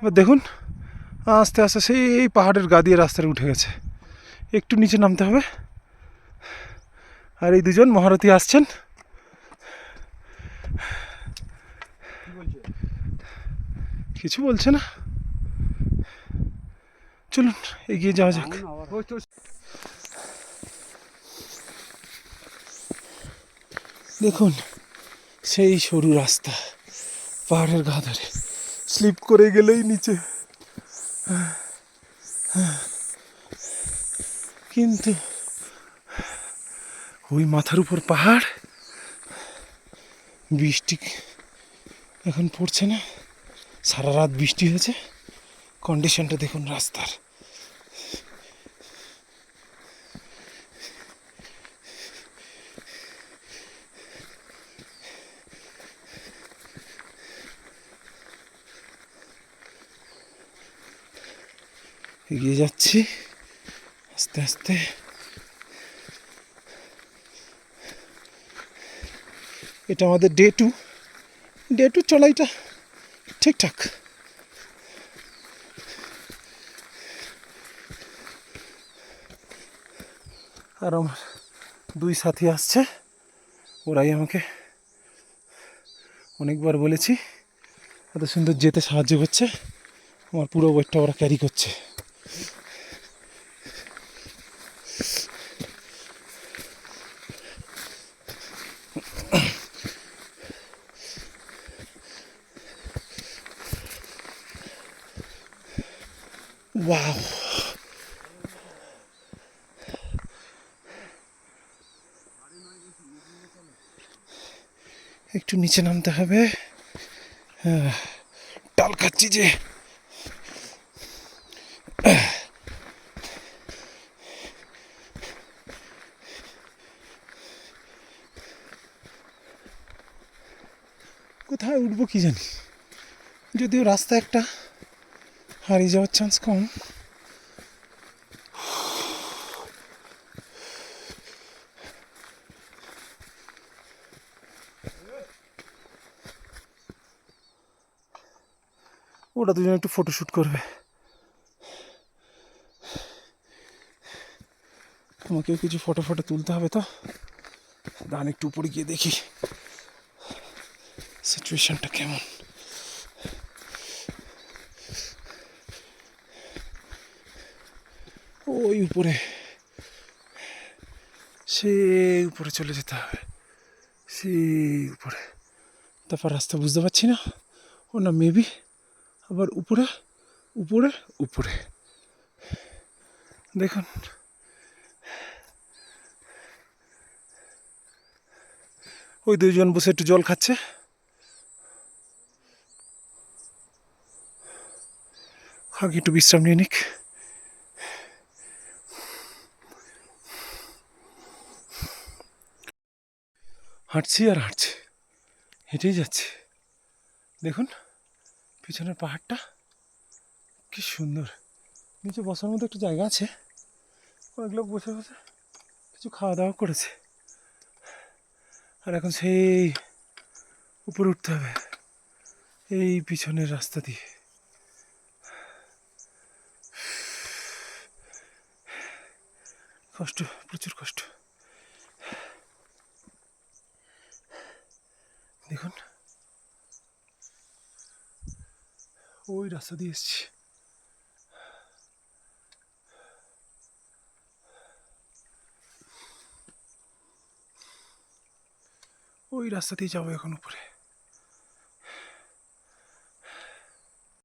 এবার দেখুন, আস্তে আস্তে সেই পাহাড়ের গা দিয়ে রাস্তায় উঠে গেছে। একটু নিচে নামতে হবে। আর এই দুজন মহারথী আসছেন। কিছু বলছে না। চলুন, এগিয়ে যাওয়া যাক। দেখুন, সেই সরু রাস্তা পাহাড়ের গা ধরে। স্লিপ করে গেলেই নিচে। কিন্তু ওই মাথার উপর পাহাড়, বৃষ্টি এখন পড়ছে না। সারা রাত বৃষ্টি হয়েছে। কন্ডিশনটা দেখুন রাস্তার। এগিয়ে যাচ্ছি। আস্তে আস্তে। এটা আমাদের ডে টু ডে টু চলাইটা ঠিকঠাক। আর আমার দুই সাথী আসছে। ওরাই আমাকে অনেকবার বলেছি, এত সুন্দর যেতে সাহায্য করছে। আমার পুরো ওয়েটটা ওরা ক্যারি করছে। ওয়াও একটু নিচে নামতে হবে। ডাল খাচ্ছি যে। কোথায় উঠবো কি জানি। যদিও রাস্তা একটা, হারিয়ে যাওয়ার চান্স কম। ওটা দুজন একটু ফটোশ্যুট করবে। আমাকেও কিছু ফটো ফটো তুলতে হবে তো? দান একটু উপরে গিয়ে দেখি। সিচুয়েশনটা কেমন? ওই উপরে। সে উপরে চলে যেতে হবে। সে উপরে। তারপর রাস্তা বুঝতে পারছি না। ও না মেবি আবার উপরে উপরে উপরে। দেখুন। ওই দুইজন বসে একটু জল খাচ্ছে। আগে একটু বিশ্রাম নিয়ে নিক। হাঁটছি আর হাঁটছি, হেঁটেই যাচ্ছি। দেখুন, পিছনের পাহাড়টা কি সুন্দর। নিচে বসার মতো একটু জায়গা আছে। কয়েক লোক বসে বসে কিছু খাওয়া দাওয়া করেছে। আর এখন সেই উপরে উঠতে হবে। এই পিছনের রাস্তা দিয়ে। কষ্ট প্রচুর কষ্ট। দেখুন। ওই রাস্তা দিয়ে এসছি। ওই রাস্তা দিয়ে যাব এখন উপরে।